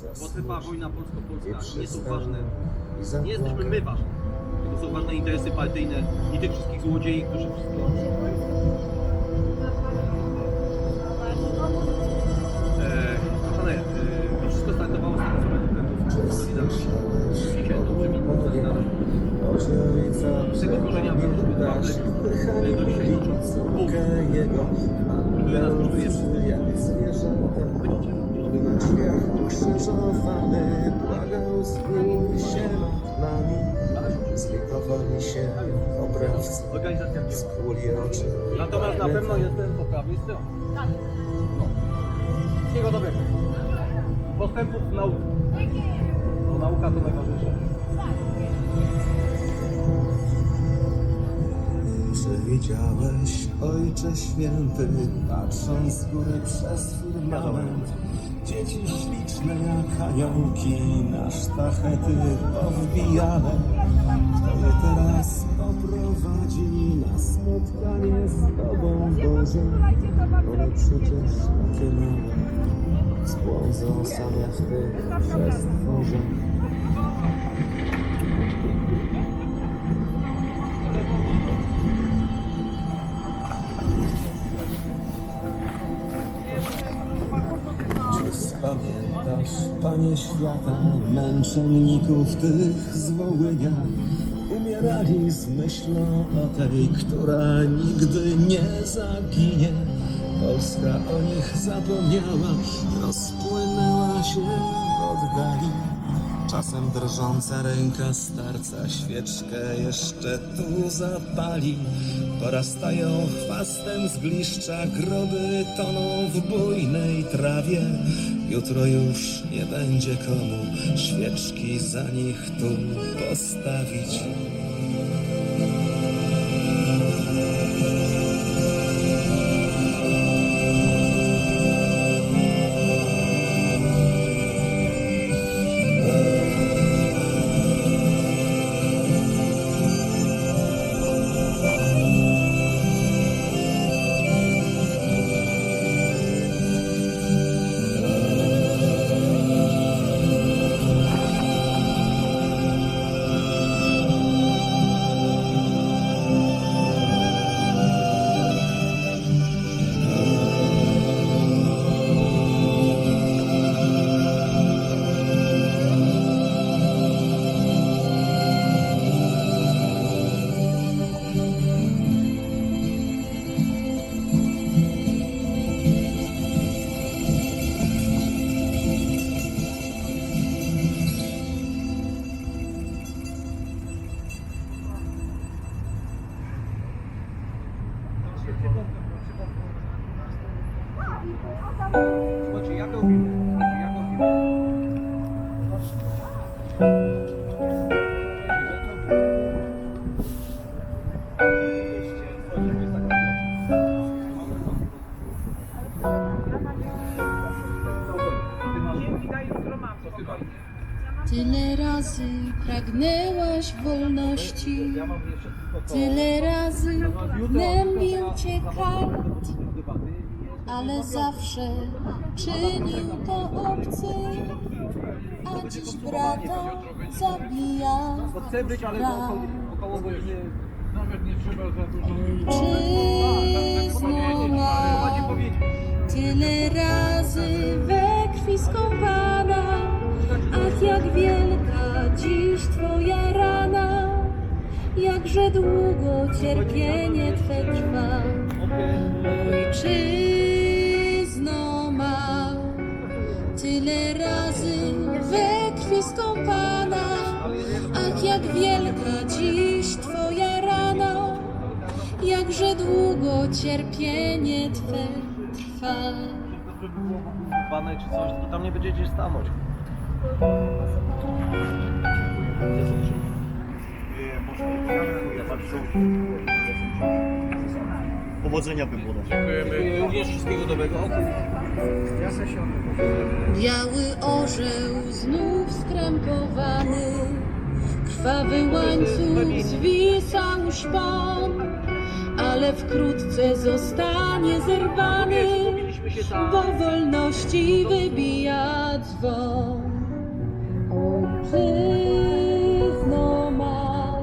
bo trwa wojna polsko-polska, nie są ważne, nie jesteśmy my ważni, tylko są ważne interesy partyjne i tych wszystkich złodziei, którzy wszystko... E, kochane, e, to wszystko startowało z tego samego względu Solidarności. Dzisiaj dobrze mi Solidarność. Z tego złożenia wyróżnił Bartek, e, do dzisiaj bóg, jego, który nas kosztuje jak zwierzęta. Na drzwiach ukrzyżowany błagał zbój się nad nami. Zlikowali się obrawcy, skłuli oczy. Natomiast na pewno jestem po prawej stronie. No. Wszystkiego dobrego. Postępów w nauce. Bo nauka to najważniejsze. Czy widziałeś, Ojcze Święty, patrząc z góry przez firmament, dzieci śliczne jak aniołki na sztachety powbijane. Kto je teraz poprowadzi na spotkanie z Tobą, Boże? One przecież takie małe, spłądzą same w tych przestworzach. Czy pamiętasz, Panie świata, męczenników tych z? Umierali z myślą o tej, która nigdy nie zaginie. Polska o nich zapomniała, rozpłynęła się. Czasem drżąca ręka starca świeczkę jeszcze tu zapali. Porastają chwastem zgliszcza, groby toną w bujnej trawie. Jutro już nie będzie komu świeczki za nich tu postawić. Słuchajcie, jak robimy? Słuchajcie, jak robimy? Tyle razy pragnęłaś wolności, tyle razy gnębił cię kart, ale zawsze czynił to obcy, a dziś brata zabija brat. Ojczyzno ma, tyle razy we krwi skąpana, ach jak wielka dziś twoja rana, jakże długo cierpienie Twe trwa. Ojczyzno ma, tyle razy we krwi skąpana, ach jak wielka dziś Twoja rana, jakże długo cierpienie Twe trwa. Bane czy coś, to tam nie będziecie stanąć. Powodzenia wyborów. Również wszystkiego dobrego. Biały orzeł znów skrępowany, krwawy łańcuch zwisał szpon, ale wkrótce zostanie zerwany, bo wolności wybija dzwon ojczyzną ma.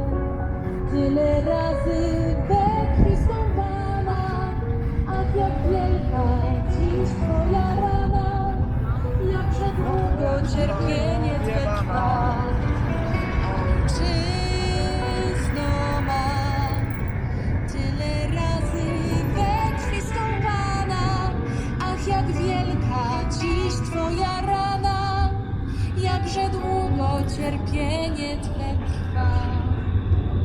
Tyle razy wykrzyżowana, ach jak wielka dziś twoja rana, jak przedługo cierpienie Twe trwa. Cierpienie Twe.